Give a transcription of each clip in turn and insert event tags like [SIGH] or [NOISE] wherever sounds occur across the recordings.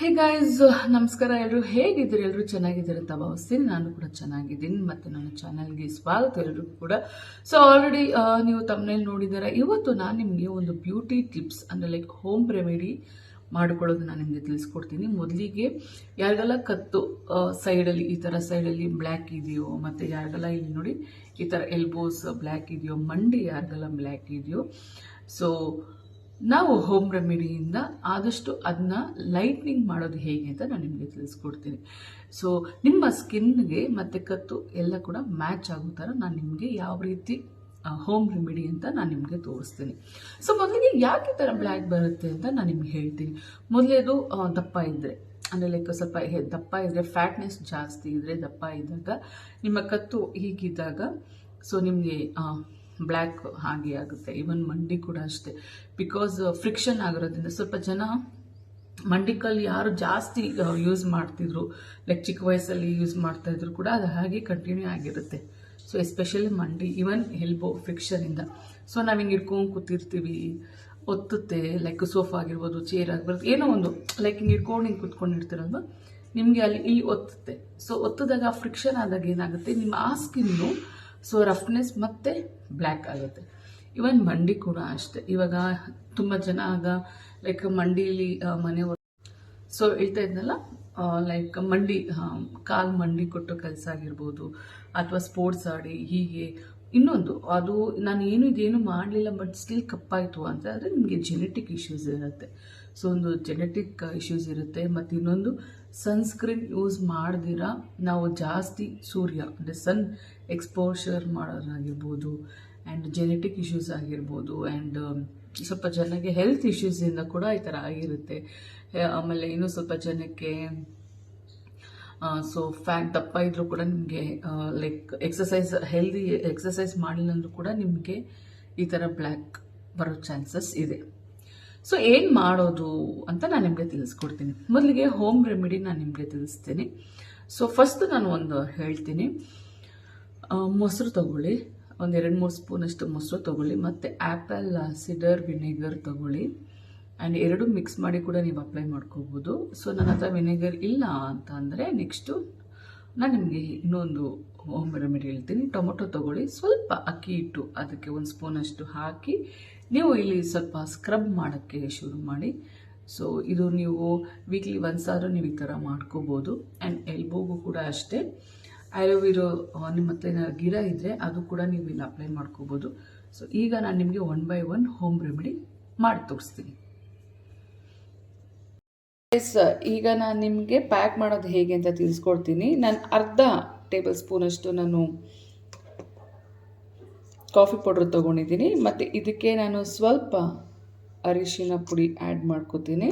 Hey guys ನಮಸ್ಕಾರ ಎಲ್ಲರೂ ಹೇಗಿದ್ದೀರಿ? ಎಲ್ಲರೂ ಚೆನ್ನಾಗಿದ್ದೀರಿ? ಅಂತ ಭಾವಿಸ್ತೀನಿ ನಾನು ಕೂಡ ಚೆನ್ನಾಗಿದ್ದೀನಿ ಮತ್ತು ನನ್ನ ಚಾನಲ್ಗೆ ಸ್ವಾಗತ ಎಲ್ಲರಿಗೂ ಕೂಡ. ಸೊ ಆಲ್ರೆಡಿ ನೀವು ತಮ್ಮನೇಲಿ ನೋಡಿದ್ದೀರಾ? ಇವತ್ತು ನಾನು ನಿಮಗೆ ಒಂದು ಬ್ಯೂಟಿ ಟಿಪ್ಸ್ ಅಂದರೆ ಲೈಕ್ ಹೋಮ್ ರೆಮಿಡಿ ಮಾಡ್ಕೊಳ್ಳೋದು ನಾನು ನಿಮಗೆ ತಿಳಿಸ್ಕೊಡ್ತೀನಿ. ಮೊದಲಿಗೆ ಯಾರಿಗೆಲ್ಲ ಕತ್ತು ಸೈಡಲ್ಲಿ ಈ ಥರ ಸೈಡಲ್ಲಿ ಬ್ಲ್ಯಾಕ್ ಇದೆಯೋ, ಮತ್ತು ಯಾರಿಗೆಲ್ಲ ಇಲ್ಲಿ ನೋಡಿ ಈ ಥರ ಎಲ್ಬೋಸ್ ಬ್ಲ್ಯಾಕ್ ಇದೆಯೋ, ಮಂಡಿ ಯಾರಿಗೆಲ್ಲ ಬ್ಲ್ಯಾಕ್ ಇದೆಯೋ ಸೊ ನಾವು ಹೋಮ್ ರೆಮಿಡಿಯಿಂದ ಆದಷ್ಟು ಅದನ್ನ ಲೈಟ್ನಿಂಗ್ ಮಾಡೋದು ಹೇಗೆ ಅಂತ ನಾನು ನಿಮಗೆ ತಿಳಿಸ್ಕೊಡ್ತೀನಿ. ಸೊ ನಿಮ್ಮ ಸ್ಕಿನ್ಗೆ ಮತ್ತು ಕತ್ತು ಎಲ್ಲ ಕೂಡ ಮ್ಯಾಚ್ ಆಗೋ ಥರ ನಾನು ನಿಮಗೆ ಯಾವ ರೀತಿ ಹೋಮ್ ರೆಮಿಡಿ ಅಂತ ನಾನು ನಿಮಗೆ ತೋರಿಸ್ತೀನಿ. ಸೊ ಮೊದಲಿಗೆ ಯಾಕೆ ಥರ ಬ್ಲ್ಯಾಕ್ ಬರುತ್ತೆ ಅಂತ ನಾನು ನಿಮ್ಗೆ ಹೇಳ್ತೀನಿ. ಮೊದಲೇದು ದಪ್ಪ ಇದ್ದರೆ ಅಂದರೆ ಲೈಕ್ ಸ್ವಲ್ಪ ದಪ್ಪ ಇದ್ದರೆ ಫ್ಯಾಟ್ನೆಸ್ ಜಾಸ್ತಿ ಇದ್ದರೆ ದಪ್ಪ ಇದ್ದಾಗ, ನಿಮ್ಮ ಕತ್ತು ಹೀಗಿದ್ದಾಗ ಸೊ ನಿಮಗೆ ಬ್ಲ್ಯಾಕ್ ಹಾಗೆ ಆಗುತ್ತೆ. ಈವನ್ ಮಂಡಿ ಕೂಡ ಅಷ್ಟೇ. ಬಿಕಾಸ್ ಫ್ರಿಕ್ಷನ್ ಆಗಿರೋದ್ರಿಂದ ಸ್ವಲ್ಪ ಜನ ಮಂಡಿಕಲ್ಲಿ ಯಾರು ಜಾಸ್ತಿ ಯೂಸ್ ಮಾಡ್ತಿದ್ರು ಲೈಕ್ ಚಿಕ್ಕ ವಯಸ್ಸಲ್ಲಿ ಯೂಸ್ ಮಾಡ್ತಾ ಇದ್ರು ಕೂಡ ಅದು ಹಾಗೆ ಕಂಟಿನ್ಯೂ ಆಗಿರುತ್ತೆ. ಸೊ ಎಸ್ಪೆಷಲಿ ಮಂಡಿ ಈವನ್ ಎಲ್ಬೋ ಫ್ರಿಕ್ಷನಿಂದ ಸೊ ನಾವು ಹಿಂಗೆ ಇಟ್ಕೊಂಡು ಕೂತಿರ್ತೀವಿ, ಒತ್ತುತ್ತೆ ಲೈಕ್ ಸೋಫಾ ಆಗಿರ್ಬೋದು ಚೇರ್ ಆಗಿರ್ಬೋದು, ಏನೋ ಒಂದು ಲೈಕ್ ಹಿಂಗೆ ಇಟ್ಕೊಂಡು ಹಿಂಗೆ ಕೂತ್ಕೊಂಡಿರ್ತೀರಲ್ವ ನಿಮಗೆ ಅಲ್ಲಿ, ಇಲ್ಲಿ ಒತ್ತುತ್ತೆ. ಸೊ ಒತ್ತದಾಗ ಫ್ರಿಕ್ಷನ್ ಆದಾಗ ಏನಾಗುತ್ತೆ? ನಿಮ್ಮ ಆ ಸ್ಕಿನ್ನು ಸೊ ರಫ್ನೆಸ್ ಮತ್ತೆ ಬ್ಲ್ಯಾಕ್ ಆಗುತ್ತೆ. ಇವನ್ ಮಂಡಿ ಕೂಡ ಅಷ್ಟೇ. ಇವಾಗ ತುಂಬ ಜನ ಆಗ ಲೈಕ್ ಮಂಡಿಲಿ ಮನೆ ಸೊ ಹೇಳ್ತಾ ಇದ್ನಲ್ಲ ಲೈಕ್ ಮಂಡಿ ಕಾಲು ಮಂಡಿ ಕೊಟ್ಟು ಕೆಲಸ ಆಗಿರ್ಬೋದು, ಅಥವಾ ಸ್ಪೋರ್ಟ್ಸ್ ಆಡಿ ಹೀಗೆ. ಇನ್ನೊಂದು, ಅದು ನಾನು ಏನು ಇದೇನು ಮಾಡಲಿಲ್ಲ ಬಟ್ ಸ್ಟಿಲ್ ಕಪ್ಪಾಯಿತು ಅಂತ ಆದರೆ ನಿಮಗೆ ಜೆನೆಟಿಕ್ ಇಶ್ಯೂಸ್ ಇರುತ್ತೆ. ಸೊ ಒಂದು ಜೆನೆಟಿಕ್ ಇಶ್ಯೂಸ್ ಇರುತ್ತೆ. ಮತ್ತು ಇನ್ನೊಂದು ಸನ್ಸ್ಕ್ರೀನ್ ಯೂಸ್ ಮಾಡ್ದಿರ, ನಾವು ಜಾಸ್ತಿ ಸೂರ್ಯ, ಅಂದರೆ ಸನ್ ಎಕ್ಸ್ಪೋಷರ್ ಮಾಡೋದಾಗಿರ್ಬೋದು ಆ್ಯಂಡ್ ಜೆನೆಟಿಕ್ ಇಶ್ಯೂಸ್ ಆಗಿರ್ಬೋದು ಆ್ಯಂಡ್ ಸ್ವಲ್ಪ ಜನಕ್ಕೆ ಹೆಲ್ತ್ ಇಶ್ಯೂಸಿಂದ ಕೂಡ ಈ ಥರ ಆಗಿರುತ್ತೆ. ಆಮೇಲೆ ಇನ್ನೂ ಸ್ವಲ್ಪ ಜನಕ್ಕೆ ಸೊ ಫ್ಯಾಟ್ ದಪ್ಪ ಇದ್ದರೂ ಕೂಡ ನಿಮಗೆ ಲೈಕ್ ಎಕ್ಸಸೈಸ್ ಹೆಲ್ದಿ ಎಕ್ಸಸೈಸ್ ಮಾಡಿಲ್ಲ ಅಂದ್ರೂ ಕೂಡ ನಿಮಗೆ ಈ ಥರ ಬ್ಲ್ಯಾಕ್ ಬರೋ ಚಾನ್ಸಸ್ ಇದೆ. ಸೊ ಏನು ಮಾಡೋದು ಅಂತ ನಾನು ನಿಮಗೆ ತಿಳಿಸ್ಕೊಡ್ತೀನಿ. ಮೊದಲಿಗೆ ಹೋಮ್ ರೆಮಿಡಿ ನಾನು ನಿಮಗೆ ತಿಳಿಸ್ತೀನಿ. ಸೊ ಫಸ್ಟ್ ನಾನು ಒಂದು ಹೇಳ್ತೀನಿ. ಮೊಸರು ತಗೊಳ್ಳಿ. ಒಂದು ಎರಡು, ಮೂರು ಸ್ಪೂನಷ್ಟು ಮೊಸರು ತಗೊಳ್ಳಿ. ಮತ್ತು ಆ್ಯಪಲ್ ಸಿಡರ್ ವಿನೆಗರ್ ತಗೊಳ್ಳಿ. ಆ್ಯಂಡ್ ಎರಡು ಮಿಕ್ಸ್ ಮಾಡಿ ಕೂಡ ನೀವು ಅಪ್ಲೈ ಮಾಡ್ಕೋಬೋದು. ಸೊ ನನ್ನ ಹತ್ರ ವಿನೆಗರ್ ಇಲ್ಲ ಅಂತ ಅಂದರೆ ನೆಕ್ಸ್ಟು ನಾನು ನಿಮಗೆ ಇನ್ನೊಂದು ಹೋಮ್ ರೆಮಿಡಿ ಹೇಳ್ತೀನಿ. ಟೊಮೊಟೊ ತಗೊಳ್ಳಿ. ಸ್ವಲ್ಪ ಅಕ್ಕಿ ಹಿಟ್ಟು ಅದಕ್ಕೆ ಒಂದು ಸ್ಪೂನಷ್ಟು ಹಾಕಿ ನೀವು ಇಲ್ಲಿ ಸ್ವಲ್ಪ ಸ್ಕ್ರಬ್ ಮಾಡೋಕ್ಕೆ ಶುರು ಮಾಡಿ. ಸೊ ಇದು ನೀವು ವೀಕ್ಲಿ ಒಂದ್ಸಾದ್ರೂ ನೀವು ಈ ಥರ ಮಾಡ್ಕೋಬೋದು. ಆ್ಯಂಡ್ ಎಲ್ಬೋಗೂ ಕೂಡ ಅಷ್ಟೇ. ಆಲೋವಿರೋ ನಿಮ್ಮ ಹತ್ರ ಏನಾದ್ರು ಗಿಡ ಇದ್ದರೆ ಅದು ಕೂಡ ನೀವು ಇಲ್ಲಿ ಅಪ್ಲೈ ಮಾಡ್ಕೋಬೋದು. ಸೊ ಈಗ ನಾನು ನಿಮಗೆ one by one home remedy ಮಾಡಿ ತೋರಿಸ್ತೀನಿ. ಎಸ್ ಈಗ ನಾನು ನಿಮಗೆ ಪ್ಯಾಕ್ ಮಾಡೋದು ಹೇಗೆ ಅಂತ ತಿಳಿಸ್ಕೊಡ್ತೀನಿ. ನಾನು ಅರ್ಧ ಟೇಬಲ್ ಸ್ಪೂನಷ್ಟು ನಾನು ಕಾಫಿ ಪೌಡ್ರ್ ತೊಗೊಂಡಿದ್ದೀನಿ. ಮತ್ತು ಇದಕ್ಕೆ ನಾನು ಸ್ವಲ್ಪ ಅರಿಶಿನ ಪುಡಿ ಆ್ಯಡ್ ಮಾಡ್ಕೋತೀನಿ.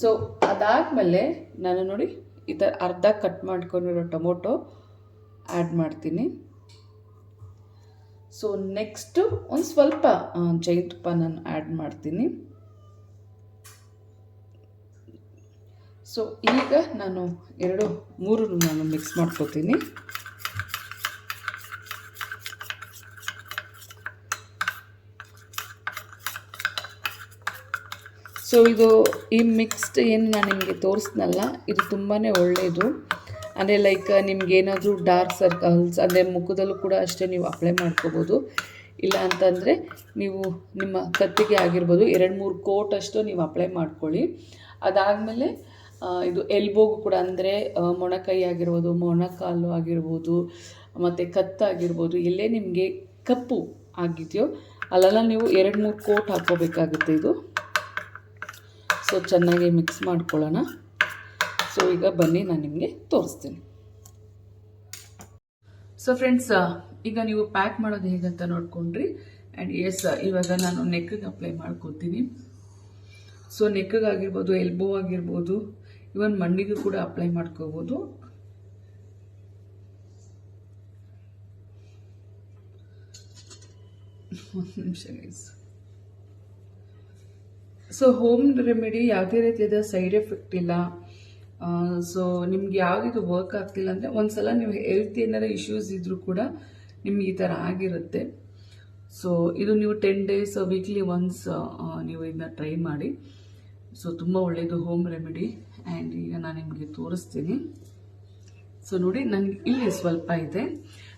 ಸೊ ಅದಾದಮೇಲೆ ನಾನು ನೋಡಿ ಈ ಥರ ಅರ್ಧ ಕಟ್ ಮಾಡ್ಕೊಂಡಿರೋ ಟೊಮೊಟೊ ಆ್ಯಡ್ ಮಾಡ್ತೀನಿ. ಸೊ ನೆಕ್ಸ್ಟು ಒಂದು ಸ್ವಲ್ಪ ಜೇನುತುಪ್ಪ ನಾನು ಆ್ಯಡ್ ಮಾಡ್ತೀನಿ. ಸೊ ಈಗ ನಾನು ಎರಡು ಮೂರು ನಾನು ಮಿಕ್ಸ್ ಮಾಡ್ಕೋತೀನಿ. ಸೊ ಇದು ಈ ಮಿಕ್ಸ್ಡ್ ಏನು ನಾನು ನಿಮಗೆ ತೋರಿಸ್ನಲ್ಲ, ಇದು ತುಂಬಾ ಒಳ್ಳೆಯದು ಅಂದರೆ ಲೈಕ್ ನಿಮ್ಗೇನಾದರೂ ಡಾರ್ಕ್ ಸರ್ಕಲ್ಸ್ ಅಂದರೆ ಮುಖದಲ್ಲೂ ಕೂಡ ಅಷ್ಟೇ ನೀವು ಅಪ್ಲೈ ಮಾಡ್ಕೋಬೋದು. ಇಲ್ಲ ಅಂತಂದರೆ ನೀವು ನಿಮ್ಮ ಕತ್ತಿಗೆ ಆಗಿರ್ಬೋದು, ಎರಡು ಮೂರು ಕೋಟ್ ಅಷ್ಟು ನೀವು ಅಪ್ಲೈ ಮಾಡ್ಕೊಳ್ಳಿ. ಅದಾದಮೇಲೆ ಇದು ಎಲ್ಬೋಗು ಕೂಡ ಅಂದರೆ ಮೊಣಕೈ ಆಗಿರ್ಬೋದು, ಮೊಣಕಾಲು ಆಗಿರ್ಬೋದು, ಮತ್ತು ಕತ್ತಾಗಿರ್ಬೋದು ಎಲ್ಲೇ ನಿಮಗೆ ಕಪ್ಪು ಆಗಿದೆಯೋ, ಅಲ್ಲೆಲ್ಲ ನೀವು ಎರಡು ಮೂರು ಕೋಟ್ ಹಾಕ್ಕೋಬೇಕಾಗುತ್ತೆ ಇದು. ಸೊ ಚೆನ್ನಾಗಿ ಮಿಕ್ಸ್ ಮಾಡ್ಕೊಳ್ಳೋಣ. ಸೊ ಈಗ ಬನ್ನಿ, ನಾನು ನಿಮಗೆ ತೋರಿಸ್ತೀನಿ. ಸೊ ಫ್ರೆಂಡ್ಸ್ ಈಗ ನೀವು ಪ್ಯಾಕ್ ಮಾಡೋದು ಹೇಗಂತ ನೋಡ್ಕೊಂಡ್ರಿ. ಆ್ಯಂಡ್ ಎಸ್ ಇವಾಗ ನಾನು ನೆಕ್ಗೆ ಅಪ್ಲೈ ಮಾಡ್ಕೊತೀನಿ. ಸೊ ನೆಕ್ಗಾಗಿರ್ಬೋದು ಎಲ್ಬೋ ಆಗಿರ್ಬೋದು ಇವನ್ ಮಣ್ಣಿಗೂ ಕೂಡ ಅಪ್ಲೈ ಮಾಡ್ಕೋಬೋದು. ಒಂದು ಸೊ ಹೋಮ್ ರೆಮಿಡಿ ಯಾವುದೇ ರೀತಿಯಾದ ಸೈಡ್ ಎಫೆಕ್ಟ್ ಇಲ್ಲ. ಸೊ ನಿಮ್ಗೆ ಯಾವುದಿದು ವರ್ಕ್ ಆಗ್ತಿಲ್ಲ ಅಂದರೆ ಒಂದ್ಸಲ ನೀವು ಹೆಲ್ತ್ ಏನಾರ ಇಶ್ಯೂಸ್ ಇದ್ದರೂ ಕೂಡ ನಿಮ್ಗೆ ಈ ಥರ ಆಗಿರುತ್ತೆ. ಸೊ ಇದು ನೀವು ಟೆನ್ ಡೇಸ್ ವೀಕ್ಲಿ ಒನ್ಸ್ ನೀವು ಇದನ್ನ ಟ್ರೈ ಮಾಡಿ. ಸೊ ತುಂಬ ಒಳ್ಳೆಯದು ಹೋಮ್ ರೆಮಿಡಿ ಆ್ಯಂಡ್ ಈಗ ನಾನು ನಿಮಗೆ ತೋರಿಸ್ತೀನಿ. ಸೊ ನೋಡಿ ನನಗೆ ಇಲ್ಲಿ ಸ್ವಲ್ಪ ಇದೆ.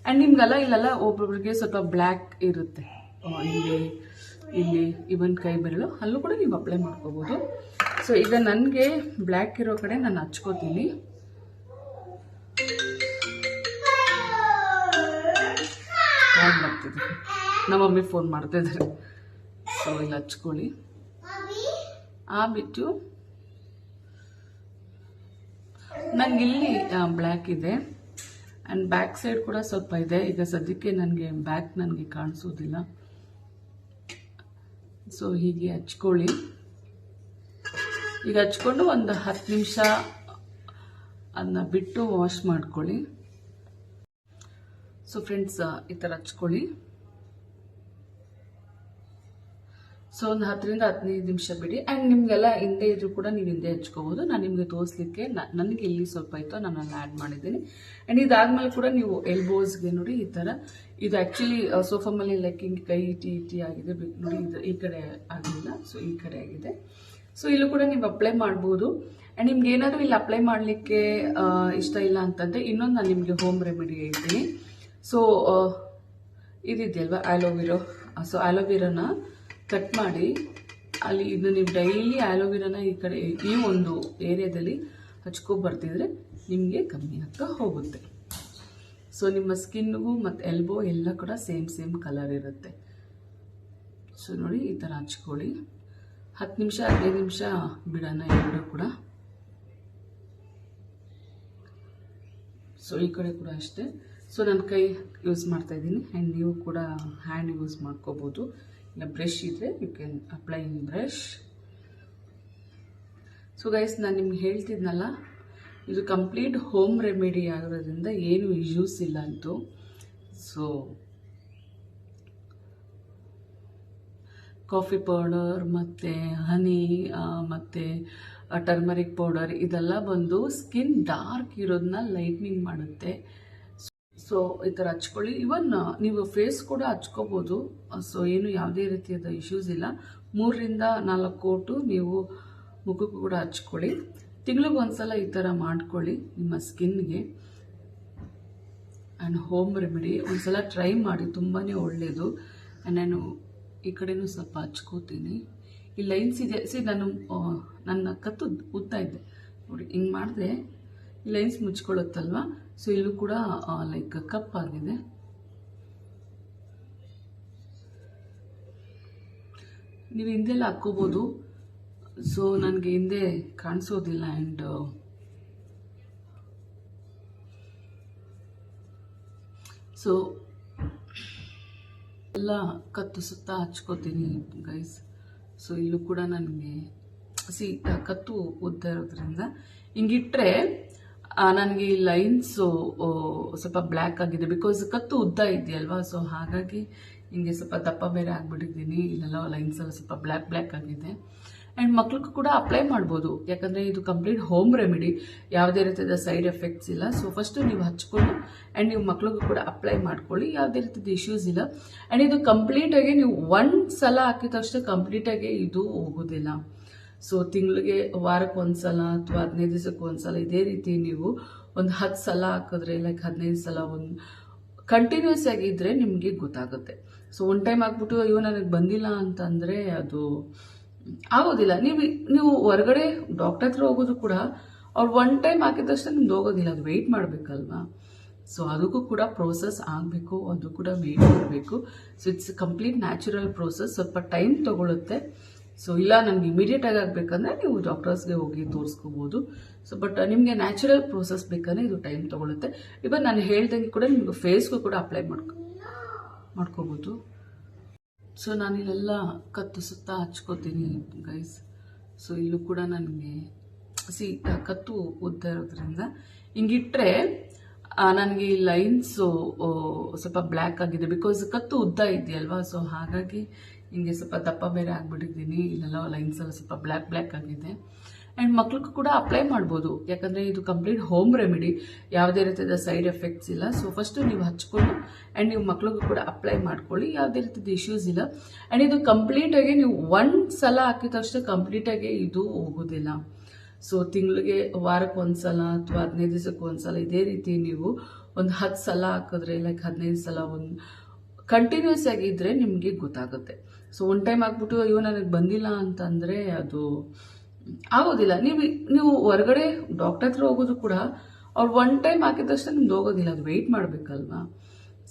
ಆ್ಯಂಡ್ ನಿಮ್ಗೆಲ್ಲ ಇಲ್ಲೆಲ್ಲ ಒಬ್ಬೊಬ್ರಿಗೆ ಸ್ವಲ್ಪ ಬ್ಲ್ಯಾಕ್ ಇರುತ್ತೆ. ಇಲ್ಲಿ ಇಲ್ಲಿ ಇವನ್ ಕೈ ಬೆರಳು, ಅಲ್ಲೂ ಕೂಡ ನೀವು ಅಪ್ಲೈ ಮಾಡ್ಕೋಬೋದು. ಸೊ ಈಗ ನನಗೆ ಬ್ಲ್ಯಾಕ್ ಇರೋ ಕಡೆ ನಾನು ಹಚ್ಕೋತೀನಿ. ನಮ್ಮ ಮಮ್ಮಿ ಫೋನ್ ಮಾಡ್ತಿದ್ದಾರೆ ಸೊ ಇಲ್ಲಿ ಹಚ್ಕೊಳ್ಳಿ. ಆ ಬಿಟ್ಟು ಇಲ್ಲಿ ಬ್ಲ್ಯಾಕ್ ಇದೆ. ಆ್ಯಂಡ್ ಬ್ಯಾಕ್ ಸೈಡ್ ಕೂಡ ಸ್ವಲ್ಪ ಇದೆ. ಈಗ ಸದ್ಯಕ್ಕೆ ನನಗೆ ಬ್ಯಾಕ್ ನನಗೆ ಕಾಣಿಸೋದಿಲ್ಲ. ಸೊ ಹೀಗೆ ಹಚ್ಕೊಳ್ಳಿ. ಈಗ ಹಚ್ಕೊಂಡು ಒಂದು ಹತ್ತು ನಿಮಿಷ ಅದನ್ನ ಬಿಟ್ಟು ವಾಶ್ ಮಾಡ್ಕೊಳ್ಳಿ. ಸೊ ಫ್ರೆಂಡ್ಸ್ ಈ ಥರ ಹಚ್ಕೊಳ್ಳಿ. ಸೊ ಒಂದು ಹತ್ತರಿಂದ ಹದಿನೈದು ನಿಮಿಷ ಬಿಡಿ. ಆ್ಯಂಡ್ ನಿಮಗೆಲ್ಲ ಹಿಂದೆ ಇದ್ರೂ ಕೂಡ ನೀವು ಹಿಂದೆ ಹಚ್ಕೋಬೋದು. ನಾನು ನಿಮಗೆ ತೋರಿಸ್ಲಿಕ್ಕೆ ನನಗೆ ಇಲ್ಲಿ ಸ್ವಲ್ಪ ಇತ್ತು ನಾನು ಅಲ್ಲಿ ಆ್ಯಡ್ ಮಾಡಿದ್ದೀನಿ. ಆ್ಯಂಡ್ ಇದಾದಮೇಲೆ ಕೂಡ ನೀವು ಎಲ್ಬೋಸ್ಗೆ ನೋಡಿ ಈ ಥರ ಇದು ಆ್ಯಕ್ಚುಲಿ ಸೋಫಾ ಮೇಲೆ ಲೈಕ್ ಹಿಂಗೆ ಕೈ ಇಟಿ ಇಟಿ ಆಗಿದೆ. ನೋಡಿ, ಇದು ಈ ಕಡೆ ಆಗಿಲ್ಲ. ಸೊ ಈ ಕಡೆ ಆಗಿದೆ. ಸೊ ಇಲ್ಲೂ ಕೂಡ ನೀವು ಅಪ್ಲೈ ಮಾಡ್ಬೋದು. ಆ್ಯಂಡ್ ನಿಮ್ಗೆ ಏನಾದರೂ ಇಲ್ಲಿ ಅಪ್ಲೈ ಮಾಡಲಿಕ್ಕೆ ಇಷ್ಟ ಇಲ್ಲ ಅಂತಂದರೆ ಇನ್ನೊಂದು ನಾನು ನಿಮಗೆ ಹೋಮ್ ರೆಮಿಡಿ ಹೇಳ್ತೀನಿ. ಸೊ ಇದಿದೆಯಲ್ವಾ ಆಲೋವಿರೋ ಸೊ ಆಲೋವಿರೋನ ಕಟ್ ಮಾಡಿ, ಅಲ್ಲಿ ಇದು ನೀವು ಡೈಲಿ ಆಲೋವೆರಾನ ಈ ಕಡೆ, ಈ ಒಂದು ಏರಿಯಾದಲ್ಲಿ ಹಚ್ಕೊ ಬರ್ತಿದ್ರೆ ನಿಮಗೆ ಕಮ್ಮಿ ಆಗ್ತಾ ಹೋಗುತ್ತೆ. ಸೊ ನಿಮ್ಮ ಸ್ಕಿನ್ಗೂ ಮತ್ತು ಎಲ್ಬೋ ಎಲ್ಲ ಕೂಡ ಸೇಮ್ ಸೇಮ್ ಕಲರ್ ಇರುತ್ತೆ. ಸೊ ನೋಡಿ ಈ ಥರ ಹಚ್ಕೊಳ್ಳಿ. ಹತ್ತು ನಿಮಿಷ, ಹದಿನೈದು ನಿಮಿಷ ಬಿಡೋಣ ಎರಡು ಕೂಡ. ಸೊ ಈ ಕಡೆ ಕೂಡ ಅಷ್ಟೇ. ಸೊ ನನ್ನ ಕೈ ಯೂಸ್ ಮಾಡ್ತಾ ಇದ್ದೀನಿ. ಆ್ಯಂಡ್ ನೀವು ಕೂಡ ಹ್ಯಾಂಡ್ ಯೂಸ್ ಮಾಡ್ಕೋಬೋದು. ಇಲ್ಲ ಬ್ರಷ್ ಇದ್ದರೆ you can apply in brush so guys ನಾನು ನಿಮ್ಗೆ ಹೇಳ್ತಿದ್ನಲ್ಲ, ಇದು ಕಂಪ್ಲೀಟ್ ಹೋಮ್ ರೆಮಿಡಿ ಆಗಿರೋದ್ರಿಂದ ಏನು ಯೂಸ್ ಇಲ್ಲ ಅಂತು. ಸೊ ಕಾಫಿ ಪೌಡರ್ ಮತ್ತು ಹನಿ ಮತ್ತು ಟರ್ಮರಿಕ್ ಪೌಡರ್ ಇದೆಲ್ಲ ಬಂದು ಸ್ಕಿನ್ ಡಾರ್ಕ್ ಇರೋದನ್ನ ಲೈಟ್ನಿಂಗ್ ಮಾಡುತ್ತೆ. ಸೊ ಈ ಥರ ಹಚ್ಕೊಳ್ಳಿ. ಇವನ್ ನೀವು ಫೇಸ್ ಕೂಡ ಹಚ್ಕೋಬೋದು. ಸೊ ಏನು ಯಾವುದೇ ರೀತಿಯಾದ ಇಶ್ಯೂಸ್ ಇಲ್ಲ. ಮೂರರಿಂದ ನಾಲ್ಕು ಕೋಟು ನೀವು ಮುಖಕ್ಕೂ ಕೂಡ ಹಚ್ಕೊಳ್ಳಿ. ತಿಂಗಳಿಗೆ ಒಂದ್ಸಲ ಈ ಥರ ಮಾಡ್ಕೊಳ್ಳಿ ನಿಮ್ಮ ಸ್ಕಿನ್ಗೆ. ಆ್ಯಂಡ್ ಹೋಮ್ ರೆಮಿಡಿ ಒಂದ್ಸಲ ಟ್ರೈ ಮಾಡಿ. ತುಂಬಾ ಒಳ್ಳೆಯದು ನಾನು ಈ ಕಡೆನೂ ಸ್ವಲ್ಪ ಹಚ್ಕೋತೀನಿ. ಈ ಲೈನ್ಸ್ ಇದೆ. ಸಿ ನಾನು ನನ್ನ ಕತ್ತು ಉದ್ದ ಇದೆ ನೋಡಿ, ಹಿಂಗೆ ಮಾಡಿದೆ. ಲೈನ್ಸ್ ಮುಚ್ಕೊಳ್ಳುತ್ತಲ್ವ? ಸೊ ಇಲ್ಲೂ ಕೂಡ ಲೈಕ್ ಕಪ್ ಆಗಿದೆ. ನೀವು ಹಿಂದೆಲ್ಲ ಹಾಕ್ಕೋಬೋದು. ಸೊ ನನಗೆ ಹಿಂದೆ ಕಾಣಿಸೋದಿಲ್ಲ ಆ್ಯಂಡ್ ಸೊ ಎಲ್ಲ ಕತ್ತು ಸುತ್ತ ಹಚ್ಕೋತೀನಿ ಗೈಸ್ ಸೊ ಇಲ್ಲೂ ಕೂಡ ನನಗೆ ಸಿ ಕತ್ತು ಉದ್ದ ಇರೋದ್ರಿಂದ, ಹಿಂಗಿಟ್ರೆ ನನಗೆ ಈ ಲೈನ್ಸು ಸ್ವಲ್ಪ ಬ್ಲ್ಯಾಕ್ ಆಗಿದೆ. ಬಿಕಾಸ್ ಕತ್ತು ಉದ್ದ ಇದೆಯಲ್ವಾ? ಸೊ ಹಾಗಾಗಿ ಹಿಂಗೆ ಸ್ವಲ್ಪ ದಪ್ಪ ಬೇರೆ ಆಗಿಬಿಟ್ಟಿದ್ದೀನಿ. ಇಲ್ಲೆಲ್ಲ ಲೈನ್ಸ್ ಎಲ್ಲ ಸ್ವಲ್ಪ ಬ್ಲ್ಯಾಕ್ ಬ್ಲ್ಯಾಕ್ ಆಗಿದೆ. ಆ್ಯಂಡ್ ಮಕ್ಳಿಗೂ ಕೂಡ ಅಪ್ಲೈ ಮಾಡ್ಬೋದು. ಯಾಕಂದರೆ ಇದು ಕಂಪ್ಲೀಟ್ ಹೋಮ್ ರೆಮಿಡಿ ಯಾವುದೇ ರೀತಿಯಾದ ಸೈಡ್ ಎಫೆಕ್ಟ್ಸ್ ಇಲ್ಲ. ಸೊ ಫಸ್ಟು ನೀವು ಹಚ್ಕೊಂಡು ಆ್ಯಂಡ್ ನೀವು ಮಕ್ಳಿಗೂ ಕೂಡ ಅಪ್ಲೈ ಮಾಡ್ಕೊಳ್ಳಿ. ಯಾವುದೇ ರೀತಿಯಾದ ಇಶ್ಯೂಸ್ ಇಲ್ಲ. ಆ್ಯಂಡ್ ಇದು ಕಂಪ್ಲೀಟಾಗಿ ನೀವು ಒಂದು ಸಲ ಹಾಕಿದ ತಕ್ಷಣ ಕಂಪ್ಲೀಟಾಗಿ ಇದು ಹೋಗೋದಿಲ್ಲ. ಸೊ ತಿಂಗಳಿಗೆ ವಾರಕ್ಕೆ ಒಂದು ಸಲ ಅಥವಾ ಹದಿನೈದು ದಿವಸಕ್ಕೆ ಒಂದು ಸಲ ಇದೇ ರೀತಿ ನೀವು ಒಂದು ಹತ್ತು ಸಲ ಹಾಕಿದ್ರೆ ಲೈಕ್ ಹದಿನೈದು ಸಲ ಒಂದು ಕಂಟಿನ್ಯೂಸ್ ಆಗಿದ್ರೆ ನಿಮಗೆ ಗೊತ್ತಾಗುತ್ತೆ. ಸೊ ಒನ್ ಟೈಮ್ ಹಾಕ್ಬಿಟ್ಟು ಅಯ್ಯೋ, ನನಗೆ ಬಂದಿಲ್ಲ ಅಂತಂದರೆ ಅದು ಆಗೋದಿಲ್ಲ. ನೀವು ನೀವು ಹೊರಗಡೆ ಡಾಕ್ಟರ್ ಹತ್ರ ಹೋಗೋದು ಕೂಡ ಅವ್ರು ಒನ್ ಟೈಮ್ ಹಾಕಿದಷ್ಟೇ ನಿಮ್ದು ಹೋಗೋದಿಲ್ಲ, ಅದು ವೆಯ್ಟ್ ಮಾಡಬೇಕಲ್ವಾ? ಸೊ ಅದಕ್ಕೂ ಕೂಡ ಪ್ರೋಸೆಸ್ ಆಗಬೇಕು, ಅದು ಕೂಡ ವೆಯ್ಟ್ ಮಾಡಬೇಕು. So it's complete natural process ಸ್ವಲ್ಪ ಟೈಮ್ ತಗೊಳುತ್ತೆ. ಸೊ ಇಲ್ಲ, ನನಗೆ ಇಮಿಡಿಯೇಟಾಗಿ ಆಗಬೇಕಂದ್ರೆ ನೀವು ಡಾಕ್ಟರ್ಸ್ಗೆ ಹೋಗಿ ತೋರಿಸ್ಕೋಬೋದು. ಸೊ ಬಟ್ ನಿಮಗೆ ನ್ಯಾಚುರಲ್ ಪ್ರೋಸೆಸ್ ಬೇಕಂದ್ರೆ ಇದು ಟೈಮ್ ತಗೊಳುತ್ತೆ. ಇವತ್ತು ನಾನು ಹೇಳ್ದಂಗೆ ಕೂಡ ನಿಮ್ಗೆ ಫೇಸ್ಗೂ ಕೂಡ ಅಪ್ಲೈ ಮಾಡ್ಕೊ, ಮಾಡ್ಕೋಬೋದು. ಸೊ ನಾನಿಲ್ಲೆಲ್ಲ ಕತ್ತು ಸುತ್ತ ಹಚ್ಕೋತೀನಿ ಗೈಸ್ ಸೊ ಇಲ್ಲೂ ಕೂಡ ನನಗೆ ಸಿ ಕತ್ತು ಉದ್ದ ಇರೋದ್ರಿಂದ ಹಿಂಗಿಟ್ರೆ ನನಗೆ ಈ ಲೈನ್ಸು ಸ್ವಲ್ಪ ಬ್ಲ್ಯಾಕ್ ಆಗಿದೆ. ಬಿಕಾಸ್ ಕತ್ತು ಉದ್ದ ಇದೆಯಲ್ವಾ? ಸೊ ಹಾಗಾಗಿ ಹಿಂಗೆ ಸ್ವಲ್ಪ ದಪ್ಪ ಬೇರೆ ಆಗಿಬಿಟ್ಟಿದ್ದೀನಿ. ಇಲ್ಲೆಲ್ಲ ಲೈನ್ಸ್ ಎಲ್ಲ ಸ್ವಲ್ಪ ಬ್ಲ್ಯಾಕ್ ಬ್ಲ್ಯಾಕ್ ಆಗಿದೆ. ಆ್ಯಂಡ್ ಮಕ್ಳಿಗೂ ಕೂಡ ಅಪ್ಲೈ ಮಾಡ್ಬೋದು. ಯಾಕಂದರೆ ಇದು ಕಂಪ್ಲೀಟ್ ಹೋಮ್ ರೆಮಿಡಿ ಯಾವುದೇ ರೀತಿಯಾದ ಸೈಡ್ ಎಫೆಕ್ಟ್ಸ್ ಇಲ್ಲ. ಸೊ ಫಸ್ಟು ನೀವು ಹಚ್ಕೊಂಡು ಆ್ಯಂಡ್ ನೀವು ಮಕ್ಳಿಗೂ ಕೂಡ ಅಪ್ಲೈ ಮಾಡ್ಕೊಳ್ಳಿ. ಯಾವುದೇ ರೀತಿಯ ಇಶ್ಯೂಸ್ ಇಲ್ಲ. ಆ್ಯಂಡ್ ಇದು ಕಂಪ್ಲೀಟಾಗಿ ನೀವು ಒಂದು ಸಲ ಹಾಕಿದ ತಕ್ಷಣ ಕಂಪ್ಲೀಟಾಗಿ ಇದು ಹೋಗೋದಿಲ್ಲ. ಸೊ ತಿಂಗಳಿಗೆ ವಾರಕ್ಕೆ ಒಂದ್ಸಲ ಅಥವಾ ಹದಿನೈದು ದಿವಸಕ್ಕೆ ಒಂದ್ಸಲ ಇದೇ ರೀತಿ ನೀವು ಒಂದು ಹತ್ತು ಸಲ ಹಾಕಿದ್ರೆ ಲೈಕ್ ಹದಿನೈದು ಸಲ ಒಂದು ಕಂಟಿನ್ಯೂಸ್ ಆಗಿದ್ದರೆ ನಿಮಗೆ ಗೊತ್ತಾಗುತ್ತೆ. ಸೊ ಒನ್ ಟೈಮ್ ಹಾಕ್ಬಿಟ್ಟು ಅಯ್ಯೋ, ನನಗೆ ಬಂದಿಲ್ಲ ಅಂತಂದರೆ ಅದು ಆಗೋದಿಲ್ಲ. ನೀವು ನೀವು ಹೊರಗಡೆ ಡಾಕ್ಟರ್ ಹತ್ರ ಹೋಗೋದು ಕೂಡ ಅವ್ರು ಒನ್ ಟೈಮ್ ಹಾಕಿದಷ್ಟೇ ನಿಮ್ದು ಹೋಗೋದಿಲ್ಲ, ಅದು ವೆಯ್ಟ್ ಮಾಡಬೇಕಲ್ವಾ?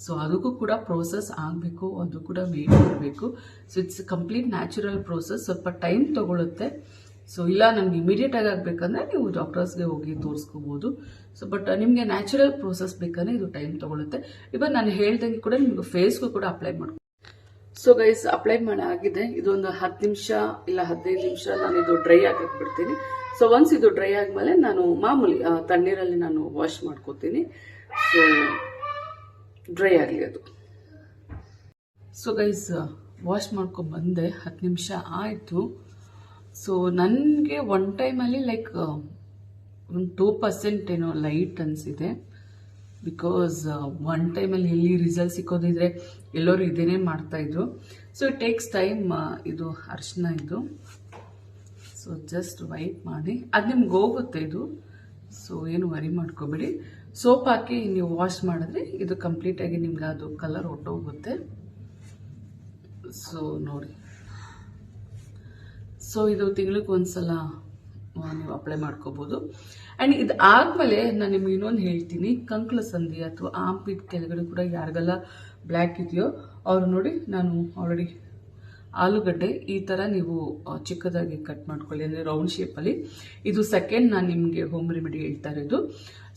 ಸೊ ಅದಕ್ಕೂ ಕೂಡ ಪ್ರೋಸೆಸ್ ಆಗಬೇಕು, ಅದು ಕೂಡ ವೆಯ್ಟ್ ಮಾಡಬೇಕು. So it's complete natural process ಸ್ವಲ್ಪ ಟೈಮ್ ತಗೊಳುತ್ತೆ. ಸೊ ಇಲ್ಲ ನಮ್ಗೆ ಇಮಿಡಿಯೇಟ್ ಆಗಿ ಆಗಬೇಕಂದ್ರೆ ನೀವು ಡಾಕ್ಟರ್ಸ್ಗೆ ಹೋಗಿ ತೋರಿಸ್ಕೋಬೋದು. ಸೊ ಬಟ್ ನಿಮಗೆ ನ್ಯಾಚುರಲ್ ಪ್ರೋಸೆಸ್ ಬೇಕಂದ್ರೆ ಇದು ಟೈಮ್ ತಗೊಳುತ್ತೆ. ಇವತ್ತು ನಾನು ಹೇಳ್ದಂಗೆ ಕೂಡ ನಿಮ್ಗೆ ಫೇಸ್ಗೂ ಕೂಡ ಅಪ್ಲೈ ಮಾಡ್ಕೊ ಸೊ ಗೈಸ್ ಅಪ್ಲೈ ಮಾಡಿ ಆಗಿದೆ. ಇದೊಂದು ಹತ್ತು ನಿಮಿಷ ಇಲ್ಲ ಹದಿನೈದು ನಿಮಿಷ ನಾನು ಇದು ಡ್ರೈ ಆಗಕ್ಕೆ ಬಿಡ್ತೀನಿ. ಸೊ ಒನ್ಸ್ ಇದು ಡ್ರೈ ಆದ್ಮೇಲೆ ನಾನು ಮಾಮೂಲಿ ತಣ್ಣೀರಲ್ಲಿ ನಾನು ವಾಶ್ ಮಾಡ್ಕೋತೀನಿ. ಸೊ ಡ್ರೈ ಆಗಲಿ ಅದು. ಸೊ ಗೈಸ್ ವಾಶ್ ಮಾಡ್ಕೊಂಡು ಬಂದೆ ಹತ್ತು ನಿಮಿಷ ಆಯಿತು. ಸೊ ನನಗೆ ಒನ್ ಟೈಮಲ್ಲಿ ಲೈಕ್ ಒಂದು ಟೂ ಪರ್ಸೆಂಟ್ ಏನೋ ಲೈಟ್ ಅನಿಸಿದೆ. ಬಿಕಾಸ್ ಒನ್ ಟೈಮಲ್ಲಿ ಎಲ್ಲಿ ರಿಸಲ್ಟ್ ಸಿಕ್ಕೋದಿದ್ರೆ ಎಲ್ಲರೂ ಇದನ್ನೇ ಮಾಡ್ತಾಯಿದ್ರು ಸೊ ಇಟ್ ಟೇಕ್ಸ್ ಟೈಮ್ ಇದು ಅರ್ಶಿನ ಇದು. ಸೊ ಜಸ್ಟ್ ವೈಟ್ ಮಾಡಿ. ಅದು ನಿಮ್ಗೆ ಹೋಗುತ್ತೆ ಇದು. ಸೊ ಏನು ವರಿ ಮಾಡ್ಕೋಬೇಡಿ. ಸೋಪ್ ಹಾಕಿ ನೀವು ವಾಶ್ ಮಾಡಿದ್ರೆ ಇದು ಕಂಪ್ಲೀಟಾಗಿ ನಿಮ್ಗೆ ಅದು ಕಲರ್ ಹೊಟ್ಟೋಗುತ್ತೆ ಸೊ ನೋಡಿ. ಸೊ ಇದು ತಿಂಗ್ಳಿಗೆ ಒಂದ್ಸಲ ಆ, ನೀವು ಅಪ್ಲೈ ಮಾಡ್ಕೋಬೋದು. ಆ್ಯಂಡ್ ಇದು ಆದಮೇಲೆ ನಾನು ನಿಮ್ಗೆ ಇನ್ನೊಂದು ಹೇಳ್ತೀನಿ, ಕಂಕ್ಳ ಸಂಧಿ ಅಥವಾ ಆಂಪಿಟ್ ಕೆಳಗಡೆ ಕೂಡ ಯಾರಿಗೆಲ್ಲ ಬ್ಲ್ಯಾಕ್ ಇದೆಯೋ ಅವರು ನೋಡಿ ನಾನು ಆಲ್ರೆಡಿ ಆಲೂಗಡ್ಡೆ ಈ ಥರ ನೀವು ಚಿಕ್ಕದಾಗಿ ಕಟ್ ಮಾಡ್ಕೊಳ್ಳಿ, ಅಂದರೆ ರೌಂಡ್ ಶೇಪಲ್ಲಿ ಇದು ಸೆಕೆಂಡ್ ನಾನು ನಿಮಗೆ ಹೋಮ್ ರೆಮಿಡಿ ಹೇಳ್ತಾ ಇರೋದು.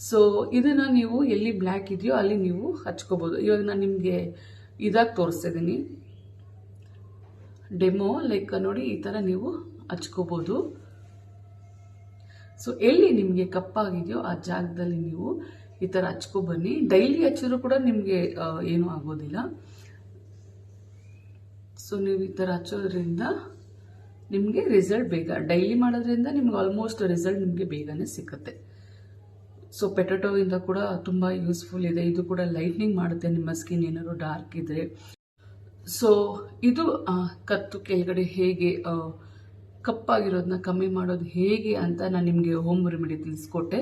ಸೊ ಇದನ್ನು ನೀವು ಎಲ್ಲಿ ಬ್ಲ್ಯಾಕ್ ಇದೆಯೋ ಅಲ್ಲಿ ನೀವು ಹಚ್ಕೋಬೋದು. ಇವಾಗ ನಾನು ನಿಮಗೆ ಇದಾಗಿ ತೋರಿಸ್ತಾ ಇದ್ದೀನಿ. ಡೆಮೋ ಲೈಕ್ ನೋಡಿ ಈ ಥರ ನೀವು ಹಚ್ಕೋಬೋದು. ಸೊ ಎಲ್ಲಿ ನಿಮಗೆ ಕಪ್ಪಾಗಿದೆಯೋ ಆ ಜಾಗದಲ್ಲಿ ನೀವು ಈ ಥರ ಹಚ್ಕೊ ಬನ್ನಿ. ಡೈಲಿ ಹಚ್ಚಿದ್ರು ಕೂಡ ನಿಮಗೆ ಏನೂ ಆಗೋದಿಲ್ಲ. ಸೊ ನೀವು ಈ ಥರ ಹಚ್ಚೋದ್ರಿಂದ ನಿಮಗೆ ರಿಸಲ್ಟ್ ಬೇಗ ಡೈಲಿ ಮಾಡೋದ್ರಿಂದ ನಿಮ್ಗೆ ಆಲ್ಮೋಸ್ಟ್ ರಿಸಲ್ಟ್ ನಿಮಗೆ ಬೇಗನೆ ಸಿಗುತ್ತೆ ಸೊ ಇಂದ ಕೂಡ ತುಂಬ ಯೂಸ್ಫುಲ್ ಇದೆ. ಇದು ಕೂಡ ಲೈಟ್ನಿಂಗ್ ಮಾಡುತ್ತೆ ನಿಮ್ಮ ಸ್ಕಿನ್ ಏನಾದ್ರು ಡಾರ್ಕ್ ಇದ್ರೆ. ಸೊ ಇದು ಕತ್ತು ಕೆಳಗಡೆ ಹೇಗೆ ಕಪ್ಪಾಗಿರೋದನ್ನ ಕಮ್ಮಿ ಮಾಡೋದು ಹೇಗೆ ಅಂತ ನಾನು ನಿಮಗೆ ಹೋಮ್ ರೆಮಿಡಿ ತಿಳಿಸ್ಕೊಟ್ಟೆ.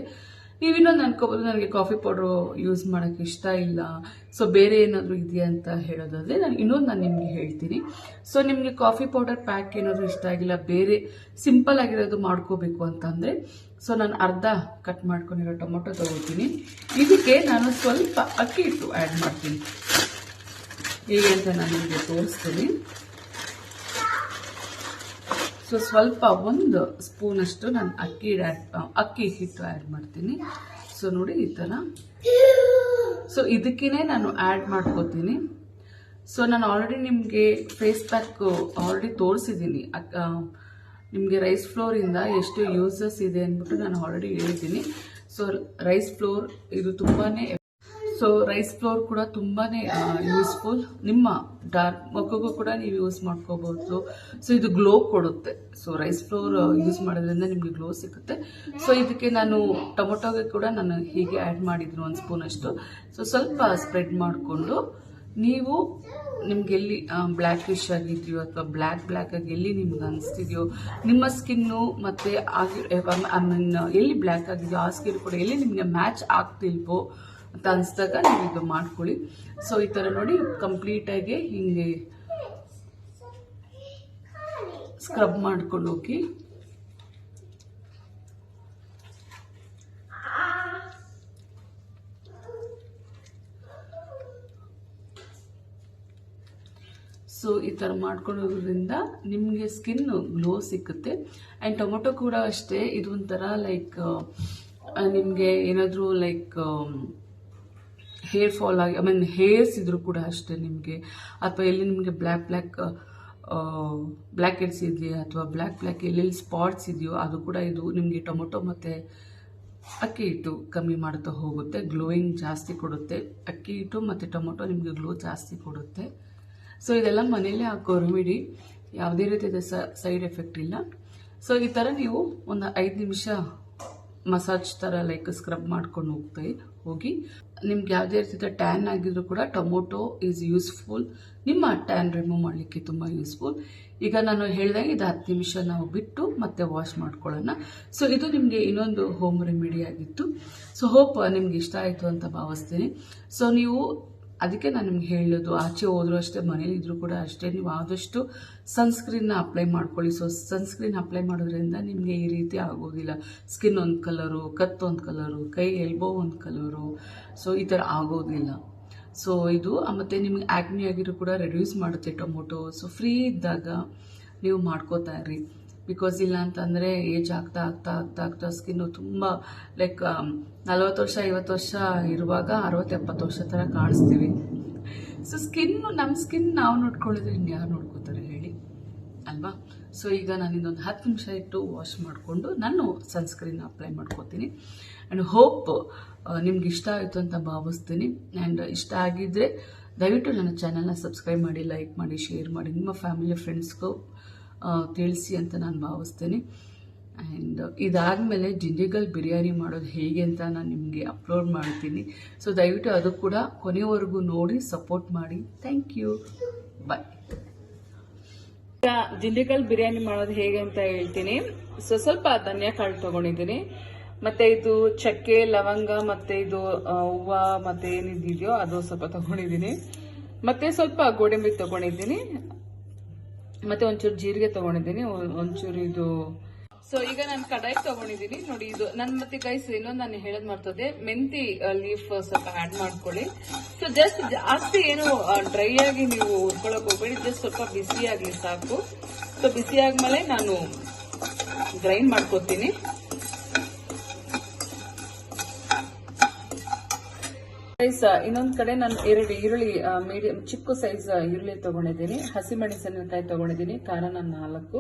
ನೀವು ಇನ್ನೊಂದು ಅನ್ಕೋಬೋದು, ನನಗೆ ಕಾಫಿ ಪೌಡ್ರು ಯೂಸ್ ಮಾಡೋಕ್ಕೆ ಇಷ್ಟ ಇಲ್ಲ ಸೊ ಬೇರೆ ಏನಾದರೂ ಇದೆಯಾ ಅಂತ ಹೇಳೋದಾದರೆ ನಾನು ಇನ್ನೊಂದು ನಾನು ನಿಮಗೆ ಹೇಳ್ತೀನಿ. ಸೊ ನಿಮಗೆ ಕಾಫಿ ಪೌಡರ್ ಪ್ಯಾಕ್ ಏನಾದರೂ ಇಷ್ಟ ಆಗಿಲ್ಲ, ಬೇರೆ ಸಿಂಪಲ್ ಆಗಿರೋದು ಮಾಡ್ಕೋಬೇಕು ಅಂತಂದರೆ ಸೊ ನಾನು ಅರ್ಧ ಕಟ್ ಮಾಡ್ಕೊಂಡಿರೋ ಟೊಮೊಟೊ ತೊಗೋತೀನಿ. ಇದಕ್ಕೆ ನಾನು ಸ್ವಲ್ಪ ಅಕ್ಕಿ ಇಟ್ಟು ಆ್ಯಡ್ ಮಾಡ್ತೀನಿ. ಹೇಗೆ ಅಂತ ನಾನು ನಿಮಗೆ ತೋರಿಸ್ತೀನಿ. ಸೊ ಸ್ವಲ್ಪ ಒಂದು ಸ್ಪೂನಷ್ಟು ನಾನು ಅಕ್ಕಿ ಅಕ್ಕಿ ಹಿಟ್ಟು ಆ್ಯಡ್ ಮಾಡ್ತೀನಿ. ಸೊ ನೋಡಿ ಈ ಥರ. ಸೊ ಇದಕ್ಕೇ ನಾನು ಆ್ಯಡ್ ಮಾಡ್ಕೋತೀನಿ. ಸೊ ನಾನು ಆಲ್ರೆಡಿ ನಿಮಗೆ ಫೇಸ್ ಪ್ಯಾಕ್ ಆಲ್ರೆಡಿ ತೋರಿಸಿದ್ದೀನಿ. ನಿಮಗೆ ರೈಸ್ ಫ್ಲೋರಿಂದ ಎಷ್ಟು ಯೂಸಸ್ ಇದೆ ಅಂದ್ಬಿಟ್ಟು ನಾನು ಆಲ್ರೆಡಿ ಹೇಳಿದ್ದೀನಿ. ಸೊ ರೈಸ್ ಫ್ಲೋರ್ ಇದು ತುಂಬಾ ಸೊ ರೈಸ್ ಫ್ಲೋರ್ ಕೂಡ ತುಂಬಾ ಯೂಸ್ಫುಲ್ ನಿಮ್ಮ ಡಾರ್ಕ್ ಮಕ್ಕಗೂ ಕೂಡ ನೀವು ಯೂಸ್ ಮಾಡ್ಕೋಬಹುದು ಸೊ ಇದು ಗ್ಲೋ ಕೊಡುತ್ತೆ. ಸೊ ರೈಸ್ ಫ್ಲೋರ್ ಯೂಸ್ ಮಾಡೋದ್ರಿಂದ ನಿಮಗೆ ಗ್ಲೋ ಸಿಗುತ್ತೆ. ಸೊ ಇದಕ್ಕೆ ನಾನು ಟೊಮೊಟೊಗೆ ಕೂಡ ನಾನು ಹೀಗೆ ಆ್ಯಡ್ ಮಾಡಿದ್ರು ಒಂದು ಸ್ಪೂನ್ ಅಷ್ಟು. ಸೊ ಸ್ವಲ್ಪ ಸ್ಪ್ರೆಡ್ ಮಾಡಿಕೊಂಡು ನೀವು ನಿಮ್ಗೆ ಎಲ್ಲಿ ಬ್ಲ್ಯಾಕಿಶ್ ಆಗಿದೆಯೋ ಅಥವಾ ಬ್ಲ್ಯಾಕ್ ಬ್ಲ್ಯಾಕ್ ಆಗಿ ಎಲ್ಲಿ ನಿಮ್ಗೆ ಅನಿಸ್ತಿದೆಯೋ, ನಿಮ್ಮ ಸ್ಕಿನ್ನು ಮತ್ತು ಐ ಮೀನ್ ಎಲ್ಲಿ ಬ್ಲ್ಯಾಕ್ ಆಗಿದೆಯೋ ಆ ಸ್ಕಿನ್ ಕೂಡ ಎಲ್ಲಿ ನಿಮಗೆ ಮ್ಯಾಚ್ ಆಗ್ತಿಲ್ವೋ ಅಂತ ಅನಿಸ್ದಾಗ ನೀವು ಇದು ಮಾಡ್ಕೊಳ್ಳಿ. ಸೊ ಈ ಥರ ನೋಡಿ ಕಂಪ್ಲೀಟಾಗಿ ಹಿಂಗೆ ಸ್ಕ್ರಬ್ ಮಾಡ್ಕೊಂಡು ಹೋಗಿ. ಸೊ ಈ ಥರ ಮಾಡ್ಕೊಳ್ಳೋದ್ರಿಂದ ನಿಮಗೆ ಸ್ಕಿನ್ ಗ್ಲೋ ಸಿಕ್ಕುತ್ತೆ. ಆ್ಯಂಡ್ ಟೊಮೊಟೊ ಕೂಡ ಅಷ್ಟೇ ಇದೊಂಥರ ಲೈಕ್ ನಿಮಗೆ ಏನಾದರೂ ಲೈಕ್ ಹೇರ್ ಫಾಲ್ ಆಗಿ ಐ ಹೇರ್ಸ್ ಇದ್ರೂ ಕೂಡ ಅಷ್ಟೇ ನಿಮಗೆ. ಅಥವಾ ಎಲ್ಲಿ ನಿಮಗೆ ಬ್ಲ್ಯಾಕ್ ಬ್ಲ್ಯಾಕ್ ಬ್ಲ್ಯಾಕ್ ಹೆಡ್ಸ್ ಇದೆಯಾ ಅಥವಾ ಬ್ಲ್ಯಾಕ್ ಬ್ಲ್ಯಾಕ್ ಎಲ್ಲೆಲ್ಲಿ ಸ್ಪಾಟ್ಸ್ ಇದೆಯೋ ಅದು ಕೂಡ ಇದು ನಿಮಗೆ ಟೊಮೊಟೊ ಮತ್ತು ಅಕ್ಕಿ ಹಿಟ್ಟು ಕಮ್ಮಿ ಮಾಡ್ತಾ ಹೋಗುತ್ತೆ ಗ್ಲೋಯಿಂಗ್ ಜಾಸ್ತಿ ಕೊಡುತ್ತೆ. ಅಕ್ಕಿ ಹಿಟ್ಟು ಮತ್ತು ಟೊಮೊಟೊ ನಿಮಗೆ ಗ್ಲೋ ಜಾಸ್ತಿ ಕೊಡುತ್ತೆ. ಸೊ ಇದೆಲ್ಲ ಮನೇಲೇ ಹಾಕೋ ರೆಮಿಡಿ ಯಾವುದೇ ರೀತಿಯ ಸೈಡ್ ಎಫೆಕ್ಟ್ ಇಲ್ಲ. ಸೊ ಈ ಥರ ನೀವು ಒಂದು ಐದು ನಿಮಿಷ ಮಸಾಜ್ ಥರ ಲೈಕ್ ಸ್ಕ್ರಬ್ ಮಾಡ್ಕೊಂಡು ಹೋಗ್ತಾ ಹೋಗಿ. ನಿಮ್ಗೆ ಯಾವುದೇ ರೀತಿಯ ಟ್ಯಾನ್ ಆಗಿದ್ರು ಕೂಡ ಟೊಮೊಟೊ ಈಸ್ ಯೂಸ್ಫುಲ್ ನಿಮ್ಮ ಟ್ಯಾನ್ ರಿಮೂವ್ ಮಾಡಲಿಕ್ಕೆ ತುಂಬ ಯೂಸ್ಫುಲ್ ಈಗ ನಾನು ಹೇಳಿದಂಗೆ ಇದು ಹತ್ತು ನಿಮಿಷ ನಾವು ಬಿಟ್ಟು ಮತ್ತೆ ವಾಶ್ ಮಾಡ್ಕೊಳ್ಳೋಣ. ಸೊ ಇದು ನಿಮಗೆ ಇನ್ನೊಂದು ಹೋಮ್ ರೆಮಿಡಿ ಆಗಿತ್ತು. ಸೊ ಹೋಪ್ ನಿಮ್ಗೆ ಇಷ್ಟ ಆಯಿತು ಅಂತ ಭಾವಿಸ್ತೀನಿ. ಸೊ ನೀವು ಅದಕ್ಕೆ ನಾನು ನಿಮ್ಗೆ ಹೇಳೋದು, ಆಚೆ ಹೋದರೂ ಅಷ್ಟೇ, ಮನೇಲಿ ಇದ್ರೂ ಕೂಡ ಅಷ್ಟೇ, ನೀವು ಆದಷ್ಟು ಸನ್ಸ್ಕ್ರೀನ್ನ ಅಪ್ಲೈ ಮಾಡ್ಕೊಳ್ಳಿ. ಸೊ ಸನ್ಸ್ಕ್ರೀನ್ ಅಪ್ಲೈ ಮಾಡೋದ್ರಿಂದ ನಿಮಗೆ ಈ ರೀತಿ ಆಗೋದಿಲ್ಲ. ಸ್ಕಿನ್ ಒಂದು ಕಲರು ಕತ್ತು ಒಂದು ಕಲರು ಕೈ ಎಲ್ಬೋ ಒಂದು ಕಲರು ಸೊ ಈ ಥರ ಆಗೋದಿಲ್ಲ. ಸೊ ಇದು ಮತ್ತು ನಿಮ್ಗೆ ಆ್ಯಕ್ನಿ ಆಗಿರೋ ಕೂಡ ರೆಡ್ಯೂಸ್ ಮಾಡುತ್ತೆ ಟೊಮೊಟೊ. ಸೊ ಫ್ರೀ ಇದ್ದಾಗ ನೀವು ಮಾಡ್ಕೋತಾ ಇರಿ. ಬಿಕಾಸ್ ಇಲ್ಲ ಅಂತಂದರೆ ಏಜ್ ಆಗ್ತಾ ಆಗ್ತಾ ಆಗ್ತಾ ಆಗ್ತಾ ಸ್ಕಿನ್ನು ತುಂಬ ಲೈಕ್ ನಲ್ವತ್ತು ವರ್ಷ, ಐವತ್ತು ವರ್ಷ ಇರುವಾಗ ಅರವತ್ತು, ಎಪ್ಪತ್ತು ವರ್ಷ ಥರ ಕಾಣಿಸ್ತೀವಿ. ಸೊ ಸ್ಕಿನ್ನು ನಮ್ಮ ಸ್ಕಿನ್ ನಾವು ನೋಡ್ಕೊಳ್ಳೋದ್ರೆ ಇನ್ನು ಯಾರು ನೋಡ್ಕೋತಾರೆ ಹೇಳಿ. ಅಲ್ವಾ? ಸೊ ಈಗ ನಾನು ಇನ್ನೊಂದು ಹತ್ತು ನಿಮಿಷ ಇಟ್ಟು ವಾಶ್ ಮಾಡಿಕೊಂಡು ನಾನು ಸನ್ಸ್ಕ್ರೀನ್ ಅಪ್ಲೈ ಮಾಡ್ಕೋತೀನಿ. ಆ್ಯಂಡ್ ಹೋಪ್ ನಿಮ್ಗೆ ಇಷ್ಟ ಆಯಿತು ಅಂತ ಭಾವಿಸ್ತೀನಿ. ಆ್ಯಂಡ್ ಇಷ್ಟ ಆಗಿದ್ದರೆ ದಯವಿಟ್ಟು ನನ್ನ ಚಾನಲ್ನ ಸಬ್ಸ್ಕ್ರೈಬ್ ಮಾಡಿ ಲೈಕ್ ಮಾಡಿ ಶೇರ್ ಮಾಡಿ. ನಿಮ್ಮ ಫ್ಯಾಮಿಲಿ ಫ್ರೆಂಡ್ಸ್ಗೂ ತಿಳಿಸಿ ಅಂತ ನಾನು ಭಾವಿಸ್ತೇನೆ. ಆ್ಯಂಡ್ ಇದಾದಮೇಲೆ ಜಿಂಜಿಗಲ್ ಬಿರಿಯಾನಿ ಮಾಡೋದು ಹೇಗೆ ಅಂತ ನಾನು ನಿಮಗೆ ಅಪ್ಲೋಡ್ ಮಾಡ್ತೀನಿ. ಸೊ ದಯವಿಟ್ಟು ಅದು ಕೂಡ ಕೊನೆಯವರೆಗೂ ನೋಡಿ ಸಪೋರ್ಟ್ ಮಾಡಿ. ಥ್ಯಾಂಕ್ ಯು ಬಾಯ್ ಜಿಂಡಿಕಲ್ ಬಿರಿಯಾನಿ ಮಾಡೋದು ಹೇಗೆ ಅಂತ ಹೇಳ್ತೀನಿ. ಸೊ ಸ್ವಲ್ಪ ಧನಿಯಾ ಕಾಳು ತಗೊಂಡಿದ್ದೀನಿ. ಮತ್ತೆ ಇದು ಚಕ್ಕೆ, ಲವಂಗ, ಮತ್ತೆ ಇದು ಹೂವ, ಮತ್ತೆ ಏನಿದೆಯೋ ಅದು ಸ್ವಲ್ಪ ತಗೊಂಡಿದ್ದೀನಿ. ಮತ್ತೆ ಸ್ವಲ್ಪ ಗೋಡಂಬಿ ತಗೊಂಡಿದ್ದೀನಿ. ಮತ್ತೆ ಒಂಚೂರು ಜೀರಿಗೆ ತಗೊಂಡಿದ್ದೀನಿ ಒಂಚೂರು ಇದು. ಸೊ ಈಗ ನಾನು ಕಡಾಯಿ ತಗೊಂಡಿದ್ದೀನಿ. ನೋಡಿ, ಇದು ನನ್ ಮತ್ತೆ ಗೈಸ್ ಇನ್ನೊಂದು ನಾನು ಹೇಳೋದ್ ಮಾಡ್ತದೆ ಮೆಂತಿ ಲೀಫ್ ಸ್ವಲ್ಪ ಆಡ್ ಮಾಡ್ಕೊಳ್ಳಿ. ಸೊ ಜಸ್ಟ್ ಜಾಸ್ತಿ ಏನು ಡ್ರೈ ಆಗಿ ನೀವು ಹುರ್ಕೊಳಕ್ ಹೋಗ್ಬೇಡಿ. ಜಸ್ಟ್ ಸ್ವಲ್ಪ ಬಿಸಿ ಆಗ್ಲಿ ಸಾಕು. ಸೊ ಬಿಸಿ ಆದ್ಮೇಲೆ ನಾನು ಗ್ರೈಂಡ್ ಮಾಡ್ಕೋತೀನಿ. ಗೈಸ್ ಇನ್ನೊಂದ್ ಕಡೆ ನಾನು ಎರಡು ಈರುಳ್ಳಿ ಮೀಡಿಯಂ ಚಿಕ್ಕ ಸೈಜ್ ಈರುಳ್ಳಿ ತಗೊಂಡಿದ್ದೀನಿ. ಹಸಿಮೆಣಸಿನಕಾಯಿ ತಗೊಂಡಿದ್ದೀನಿ. ಖಾರ ನಾನು ನಾಲ್ಕು.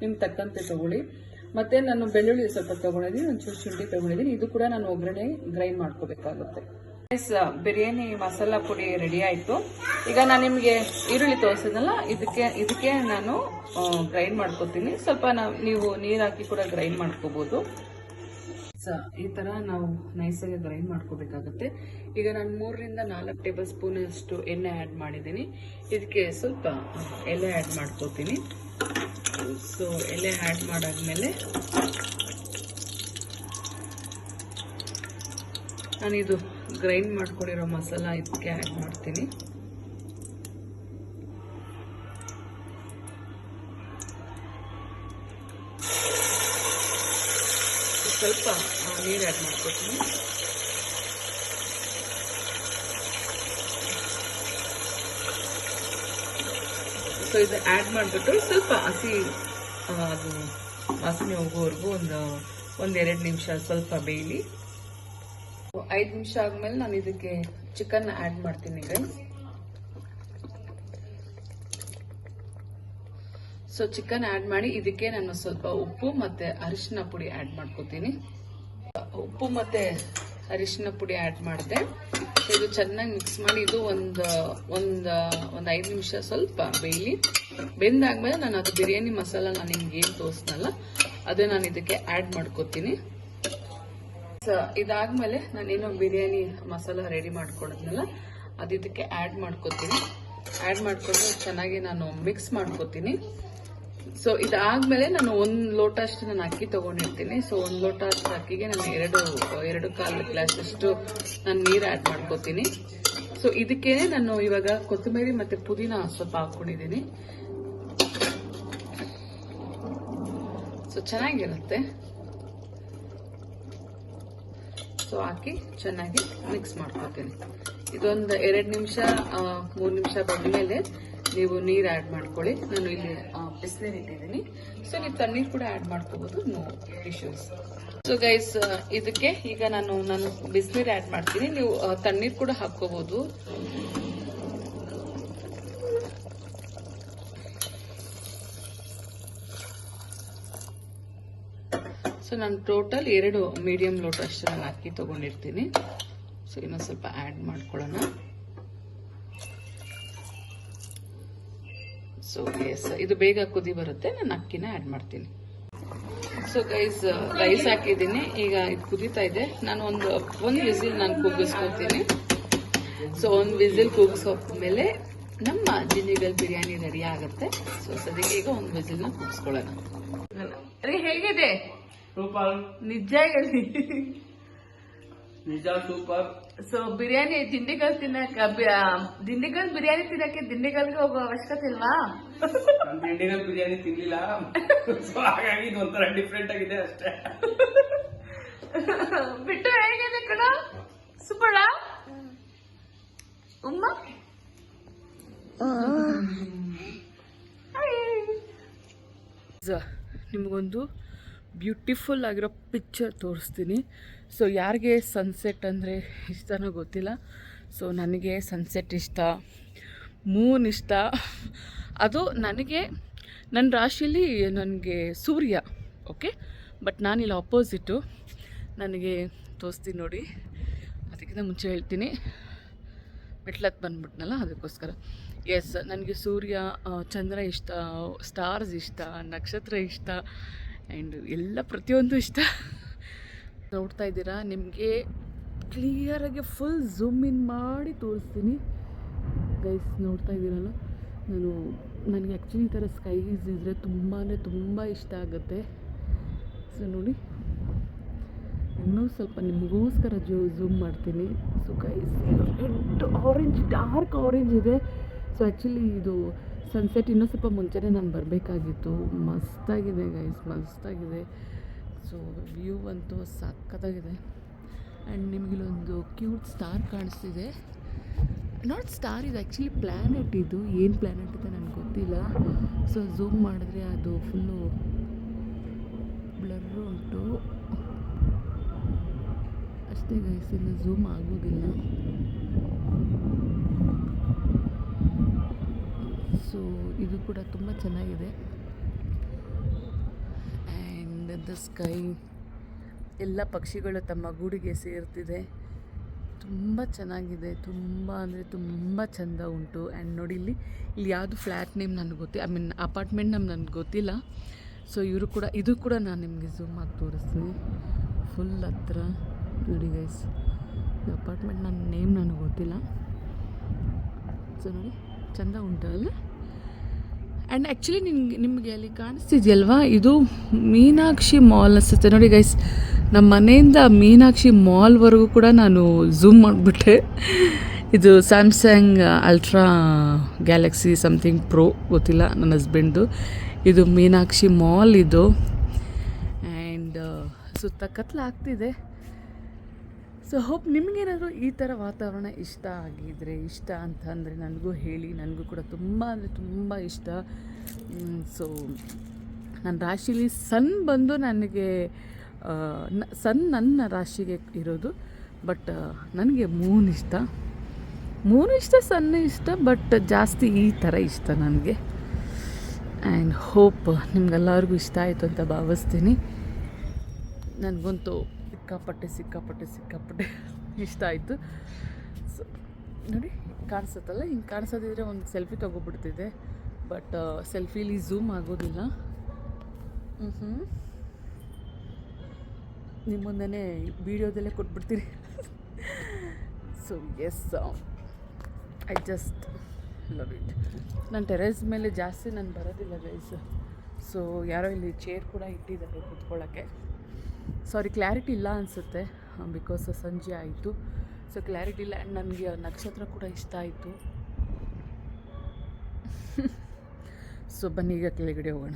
ನಿಮ್ಗೆ ತಕ್ಕಂತೆ ತಗೊಳ್ಳಿ. ಮತ್ತೆ ನಾನು ಬೆಳ್ಳುಳ್ಳಿ ಸ್ವಲ್ಪ ತಗೊಂಡಿದ್ದೀನಿ. ಒಂಚೂರು ಶುಂಠಿ ತಗೊಂಡಿದ್ದೀನಿ. ಇದು ಕೂಡ ನಾನು ಒಗ್ಗರಣೆ ಗ್ರೈಂಡ್ ಮಾಡ್ಕೋಬೇಕಾಗುತ್ತೆ. ಗೈಸ್ ಬಿರಿಯಾನಿ ಮಸಾಲಾ ಪುಡಿ ರೆಡಿ ಆಯ್ತು. ಈಗ ನಾನು ನಿಮಗೆ ಈರುಳ್ಳಿ ತೋರಿಸಿದ್ನಲ್ಲ, ಇದಕ್ಕೆ ಇದಕ್ಕೆ ನಾನು ಗ್ರೈಂಡ್ ಮಾಡ್ಕೋತೀನಿ. ಸ್ವಲ್ಪ ನಾವು ನೀವು ನೀರು ಹಾಕಿ ಕೂಡ ಗ್ರೈಂಡ್ ಮಾಡ್ಕೋಬಹುದು ಸ ಈ ಥರ ನಾವು ನೈಸಾಗಿ ಗ್ರೈಂಡ್ ಮಾಡ್ಕೋಬೇಕಾಗುತ್ತೆ. ಈಗ ನಾನು ಮೂರರಿಂದ ನಾಲ್ಕು ಟೇಬಲ್ ಸ್ಪೂನ್ ಅಷ್ಟು ಎಣ್ಣೆ ಆ್ಯಡ್ ಮಾಡಿದ್ದೀನಿ. ಇದಕ್ಕೆ ಸ್ವಲ್ಪ ಎಲೆ ಆ್ಯಡ್ ಮಾಡ್ಕೋತೀನಿ. ಸೊ ಎಲೆ ಆ್ಯಡ್ ಮಾಡಾದ್ಮೇಲೆ ನಾನಿದು ಗ್ರೈಂಡ್ ಮಾಡ್ಕೊಂಡಿರೋ ಮಸಾಲ ಇದಕ್ಕೆ ಆ್ಯಡ್ ಮಾಡ್ತೀನಿ. ಸ್ವಲ್ಪ ನೀರು ಆ್ಯಡ್ ಮಾಡ್ಕೊತೀನಿ. ಸೊ ಇದು ಆ್ಯಡ್ ಮಾಡಿಬಿಟ್ಟು ಸ್ವಲ್ಪ ಹಸಿ ಅದು ವಾಸನೆ ಹೋಗೋವರೆಗೂ ಒಂದು ಒಂದೆರಡು ನಿಮಿಷ ಸ್ವಲ್ಪ ಬೇಯಲಿ. ಐದು ನಿಮಿಷ ಆದಮೇಲೆ ನಾನು ಇದಕ್ಕೆ ಚಿಕನ್ ಆ್ಯಡ್ ಮಾಡ್ತೀನಿ ಗೈಸ್ ಸೊ ಚಿಕನ್ ಆ್ಯಡ್ ಮಾಡಿ, ಇದಕ್ಕೆ ನಾನು ಸ್ವಲ್ಪ ಉಪ್ಪು ಮತ್ತೆ ಅರಿಶಿನ ಪುಡಿ ಆ್ಯಡ್ ಮಾಡ್ಕೋತೀನಿ. ಉಪ್ಪು ಮತ್ತೆ ಅರಿಶಿನ ಪುಡಿ ಆ್ಯಡ್ ಮಾಡಿದೆ. ಇದು ಚೆನ್ನಾಗಿ ಮಿಕ್ಸ್ ಮಾಡಿ, ಇದು ಒಂದು ಒಂದು ಒಂದು ಐದು ನಿಮಿಷ ಸ್ವಲ್ಪ ಬೇಯಲಿ. ಬೆಂದಾದ್ಮೇಲೆ ನಾನು ಅದು ಬಿರಿಯಾನಿ ಮಸಾಲ ನಾನು ನಿಮ್ಗೆ ಏನು ತೋರಿಸ್ನಲ್ಲ, ಅದು ನಾನು ಇದಕ್ಕೆ ಆ್ಯಡ್ ಮಾಡ್ಕೋತೀನಿ. ಸೊ ಇದಾದ್ಮೇಲೆ ಏನು ಬಿರಿಯಾನಿ ಮಸಾಲ ರೆಡಿ ಮಾಡ್ಕೊಂಡಿದ್ನಲ್ಲ ಅದು ಆಡ್ ಆ್ಯಡ್ ಮಾಡ್ಕೋತೀನಿ. ಆ್ಯಡ್ ಮಾಡ್ಕೊಂಡು ಚೆನ್ನಾಗಿ ನಾನು ಮಿಕ್ಸ್ ಮಾಡ್ಕೋತೀನಿ. ಸೊ ಇದಾದ್ಮೇಲೆ ನಾನು ಒಂದು ಲೋಟ ಅಷ್ಟು ನಾನು ಅಕ್ಕಿ ತಗೊಂಡಿರ್ತೀನಿ. ಸೊ ಒಂದು ಲೋಟ ಅಷ್ಟು ಅಕ್ಕಿಗೆ ನಾನು ಎರಡು ಎರಡು ಕಾಲು ಗ್ಲಾಸ್ ಅಷ್ಟು ನಾನು ನೀರು ಆ್ಯಡ್ ಮಾಡ್ಕೋತೀನಿ. ಸೊ ಇದಕ್ಕೇನೆ ನಾನು ಇವಾಗ ಕೊತ್ತಂಬರಿ ಮತ್ತೆ ಪುದೀನ ಸ್ವಲ್ಪ ಹಾಕೊಂಡಿದ್ದೀನಿ. ಸೊ ಚೆನ್ನಾಗಿರುತ್ತೆ. ಸೊ ಹಾಕಿ ಚೆನ್ನಾಗಿ ಮಿಕ್ಸ್ ಮಾಡ್ಕೊತೀನಿ. ಇದೊಂದು ಎರಡು ನಿಮಿಷ ಮೂರು ನಿಮಿಷ ಬಂದಮೇಲೆ ನೀವು ನೀರು ಆ್ಯಡ್ ಮಾಡ್ಕೊಳ್ಳಿ. ನಾನು ಇಲ್ಲಿ ಬಿಸಿನೀರು ಇಟ್ಟಿದ್ದೀನಿ. ಸೊ ನೀವು ತಣ್ಣೀರು ಕೂಡ ಆ್ಯಡ್ ಮಾಡ್ಕೋಬೋದು. ನೋ ಇಶ್ಯೂಸ್ ಸೊ ಗೈಸ್ ಇದಕ್ಕೆ ಈಗ ನಾನು ನಾನು ಬಿಸಿನೀರು ಆ್ಯಡ್ ಮಾಡ್ತೀನಿ. ನೀವು ತಣ್ಣೀರು ಕೂಡ ಹಾಕ್ಕೋಬೋದು. ಸೊ ನಾನು ಟೋಟಲ್ ಎರಡು ಮೀಡಿಯಂ ಲೋಟ ಅಷ್ಟು ನಾನು ಅಕ್ಕಿ ತಗೊಂಡಿರ್ತೀನಿ. ಸೊ ಇನ್ನೊಂದು ಸ್ವಲ್ಪ ಆ್ಯಡ್ ಮಾಡ್ಕೊಳ್ಳೋಣ. ಸೊ ಎಸ್ ಇದು ಬೇಗ ಕುದಿ ಬರುತ್ತೆ ನಾನು ಅಕ್ಕಿನ ಆ್ಯಡ್ ಮಾಡ್ತೀನಿ. ಸೊ ಗೈಸ್ ರೈಸ್ ಹಾಕಿದ್ದೀನಿ. ಈಗ ಇದು ಕುದೀತಾ ಇದೆ. ನಾನು ಒಂದು ಒಂದು ವಿಸಿಲ್ ನಾನು ಕೂಗಿಸ್ಕೊತೀನಿ. ಸೊ ಒಂದು ವಿಸಿಲ್ ಕೂಗಿಸ್ಕೊಂಡ್ಮೇಲೆ ನಮ್ಮ ಜಿಂಜಿಗಲ್ ಬಿರಿಯಾನಿ ರೆಡಿ ಆಗುತ್ತೆ. ಸೊ ಸದ್ಯಕ್ಕೆ ಈಗ ಒಂದು ವಿಸಿಲ್ನ ಕೂಗಿಸ್ಕೊಳ್ಳೋಣ. ಅರೆ ಹೇಗಿದೆ? ನಿಜ ಹೇಳಿ. ನಿಜ ಸೂಪರ್ ಸೊ ಬಿರಿಯಾನಿ ದಿಂಡಿಗಲ್ ತಿನ್ನಕ ದಿಂಡಿಗಲ್ ಬಿರಿಯಾನಿ ತಿನ್ನಕ್ಕೆ ದಿಂಡಿಗಲ್ಗೆ ಹೋಗೋ ಅವಶ್ಯಕತೆ ಇಲ್ವಾ? ದಿಂಡಿಗಲ್ ಬಿರಿಯಾನಿ ತಿನ್ನಲಿಲ್ಲ ಸೊ ಹಾಗಾಗಿ ಇದು ಒಂಥರ ಡಿಫ್ರೆಂಟ್ ಆಗಿದೆ ಅಷ್ಟೇ. ಬಿಟ್ಟು ಹೇಗಿದೆ ಕಣ? ಸುಬ್ಬಳ ಉಮ್ಮ? ನಿಮಗೊಂದು ಬ್ಯೂಟಿಫುಲ್ ಆಗಿರೋ ಪಿಕ್ಚರ್ ತೋರಿಸ್ತೀನಿ. ಸೊ ಯಾರಿಗೆ ಸನ್ಸೆಟ್ ಅಂದರೆ ಇಷ್ಟನೋ ಗೊತ್ತಿಲ್ಲ. ಸೊ ನನಗೆ ಸನ್ಸೆಟ್ ಇಷ್ಟ, ಮೂನ್ ಇಷ್ಟ. ಅದು ನನಗೆ ನನ್ನ ರಾಶಿಯಲ್ಲಿ ನನಗೆ ಸೂರ್ಯ, ಓಕೆ? ಬಟ್ ನಾನಿಲ್ಲಿ ಅಪೋಸಿಟು ನನಗೆ ತೋರಿಸ್ತೀನಿ ನೋಡಿ. ಅದಕ್ಕಿಂತ ಮುಂಚೆ ಹೇಳ್ತೀನಿ. ಮೆಟ್ಲತ್ತು ಬಂದ್ಬಿಟ್ನಲ್ಲ, ಅದಕ್ಕೋಸ್ಕರ. ಎಸ್ ನನಗೆ ಸೂರ್ಯ ಚಂದ್ರ ಇಷ್ಟ ಸ್ಟಾರ್ಸ್ ಇಷ್ಟ, ನಕ್ಷತ್ರ ಇಷ್ಟ. ಆ್ಯಂಡ್ ಎಲ್ಲ ಪ್ರತಿಯೊಂದು ಇಷ್ಟ. ನೋಡ್ತಾ ಇದ್ದೀರಾ? ನಿಮಗೆ ಕ್ಲಿಯರಾಗಿ ಫುಲ್ ಝೂಮ್ ಇನ್ ಮಾಡಿ ತೋರಿಸ್ತೀನಿ. ಗೈಸ್ ನೋಡ್ತಾ ಇದ್ದೀರಲ್ಲ? ನಾನು, ನನಗೆ ಆ್ಯಕ್ಚುಲಿ ಈ ಥರ ಸ್ಕೈಸ್ ಇದ್ದರೆ ತುಂಬಾ ತುಂಬ ಇಷ್ಟ ಆಗುತ್ತೆ. ಸೊ ನೋಡಿ. ಇನ್ನೂ ಸ್ವಲ್ಪ ನಿಮಗೋಸ್ಕರ ಜೂ ಝೂಮ್ ಮಾಡ್ತೀನಿ. So guys red orange dark orange ಇದೆ. ಸೊ ಆ್ಯಕ್ಚುಲಿ ಇದು ಸನ್ಸೆಟ್ ಇನ್ನೂ ಸ್ವಲ್ಪ ಮುಂಚೆನೇ ನಾನು ಬರಬೇಕಾಗಿತ್ತು. ಮಸ್ತಾಗಿದೆ ಗೈಸ್ ಮಸ್ತಾಗಿದೆ. ಸೊ ವ್ಯೂ ಅಂತೂ ಸಖತ್ತಾಗಿದೆ. ಆ್ಯಂಡ್ ನಿಮಗಿಲ್ಲೊಂದು ಕ್ಯೂಟ್ ಸ್ಟಾರ್ ಕಾಣಿಸ್ತಿದೆ. ನಾಟ್ ಸ್ಟಾರ್ ಇದು ಆ್ಯಕ್ಚುಲಿ ಪ್ಲ್ಯಾನೆಟ್ ಇದು. ಏನು ಪ್ಲ್ಯಾನೆಟ್ ಇದೆ ನನಗೆ ಗೊತ್ತಿಲ್ಲ. ಸೊ ಝೂಮ್ ಮಾಡಿದ್ರೆ ಅದು ಫುಲ್ಲು ಬ್ಲರ್ ಉಂಟು. ಅಷ್ಟೇ ಗೈಸ್ ಇನ್ನು ಝೂಮ್ ಆಗೋದಿಲ್ಲ. ಸೊ ಇದು ಕೂಡ ತುಂಬ ಚೆನ್ನಾಗಿದೆ. ಆ್ಯಂಡ್ ದ ಸ್ಕೈ ಎಲ್ಲ ಪಕ್ಷಿಗಳು ತಮ್ಮ ಗೂಡಿಗೆ ಸೇರ್ತಿದೆ. ತುಂಬ ಚೆನ್ನಾಗಿದೆ. ತುಂಬ ಅಂದರೆ ತುಂಬ ಚೆಂದ ಉಂಟು. ಆ್ಯಂಡ್ ನೋಡಿ ಇಲ್ಲಿ ಇಲ್ಲಿ ಯಾವುದು ಫ್ಲ್ಯಾಟ್ ನೇಮ್ ನನಗೆ ಗೊತ್ತಿ ಐ ಮೀನ್ ಅಪಾರ್ಟ್ಮೆಂಟ್ ನಮ್ಮ ನನಗೆ ಗೊತ್ತಿಲ್ಲ. ಸೊ ಇವರು ಕೂಡ, ಇದು ಕೂಡ ನಾನು ನಿಮಗೆ ಝೂಮ್ ಆಗಿ ತೋರಿಸ್ತೀನಿ. ಫುಲ್ ಹತ್ರ, ನೋಡಿ ಗೈಸ್ ಅಪಾರ್ಟ್ಮೆಂಟ್ ನನ್ನ ನೇಮ್ ನನಗೆ ಗೊತ್ತಿಲ್ಲ. ಸೊ ನೋಡಿ, ಚೆಂದ ಉಂಟಲ್ಲ ಆ್ಯಂಡ್ ಆ್ಯಕ್ಚುಲಿ ನಿಮ್ಗೆ ನಿಮಗೆ ಅಲ್ಲಿ ಕಾಣಿಸ್ತಿದೆಯಲ್ವಾ? ಇದು ಮೀನಾಕ್ಷಿ ಮಾಲ್ ಅನಿಸುತ್ತೆ. ನೋಡಿ ಗೈಸ್ ನಮ್ಮ ಮನೆಯಿಂದ ಮೀನಾಕ್ಷಿ ಮಾಲ್ವರೆಗೂ ಕೂಡ ನಾನು ಝೂಮ್ ಮಾಡಿಬಿಟ್ಟೆ. ಇದು Samsung Ultra Galaxy something Pro ಗೊತ್ತಿಲ್ಲ ನನ್ನ ಹಸ್ಬೆಂಡ್ದು ಇದು ಮೀನಾಕ್ಷಿ ಮಾಲ್ ಇದು. ಆ್ಯಂಡ್ ಸುತ್ತ ಕತ್ಲಾಗ್ತಿದೆ. ಸೊ ಹೋಪ್ ನಿಮಗೇನಾದರೂ ಈ ಥರ ವಾತಾವರಣ ಇಷ್ಟ ಆಗಿದ್ರೆ, ಇಷ್ಟ ಅಂತ ಅಂದರೆ ನನಗೂ ಹೇಳಿ, ನನಗೂ ಕೂಡ ತುಂಬ ಅಂದರೆ ತುಂಬ ಇಷ್ಟ. ಸೊ ನನ್ನ ರಾಶಿಲಿ ಸನ್ ಬಂದು ನನಗೆ ಸನ್ ನನ್ನ ರಾಶಿಗೆ ಇರೋದು, ಬಟ್ ನನಗೆ ಮೂನ್ ಇಷ್ಟ. ಮೂನ್ ಇಷ್ಟ ಸಣ್ಣ ಇಷ್ಟ, ಬಟ್ ಜಾಸ್ತಿ ಈ ಥರ ಇಷ್ಟ ನನಗೆ. ಆ್ಯಂಡ್ ಹೋಪ್ ನಿಮ್ಗೆಲ್ಲರಿಗೂ ಇಷ್ಟ ಆಯಿತು ಅಂತ ಭಾವಿಸ್ತೀನಿ. ನನಗಂತೂ ಸಿಕ್ಕಾಪಟ್ಟೆ ಸಿಕ್ಕಾಪಟ್ಟೆ ಸಿಕ್ಕಾಪಟ್ಟೆ. [LAUGHS] ಇಷ್ಟ ಆಯಿತು. ಸೊ ನೋಡಿ, ಕಾಣಿಸುತ್ತಲ್ಲ? ಹಿಂಗೆ ಕಾಣಿಸೋದಿದ್ರೆ ಒಂದು ಸೆಲ್ಫಿ ತೊಗೊಬಿಡ್ತಿದ್ದೆ. ಬಟ್ ಸೆಲ್ಫಿಲಿ ಝೂಮ್ ಆಗೋದಿಲ್ಲ. ಹ್ಞೂ ನಿಮ್ಮ ಮುಂದೆ ವೀಡಿಯೋದಲ್ಲೇ ಕೊಟ್ಬಿಡ್ತೀರಿ so [LAUGHS] yes I just love it ನಾನು ಟೆರೇಸ್ ಮೇಲೆ ಜಾಸ್ತಿ ನಾನು ಬರೋದಿಲ್ಲ ಗೈಸ್ ಸೊ ಯಾರೋ ಇಲ್ಲಿ ಚೇರ್ ಕೂಡ ಇಟ್ಟಿದ್ದಾರೆ ಕೂತ್ಕೊಳ್ಳೋಕ್ಕೆ. ಸಾರಿ ಕ್ಲಾರಿಟಿ ಇಲ್ಲ ಅನಿಸುತ್ತೆ ಬಿಕಾಸ್ ಸಂಜೆ ಆಯಿತು. ಸೊ ಕ್ಲಾರಿಟಿ ಇಲ್ಲ ಆ್ಯಂಡ್ ನನಗೆ ನಕ್ಷತ್ರ ಕೂಡ ಇಷ್ಟ ಆಯಿತು. ಸೊ [LAUGHS] ಬನ್ನಿ ಈಗ ಕೆಳಗಡೆ ಹೋಗೋಣ.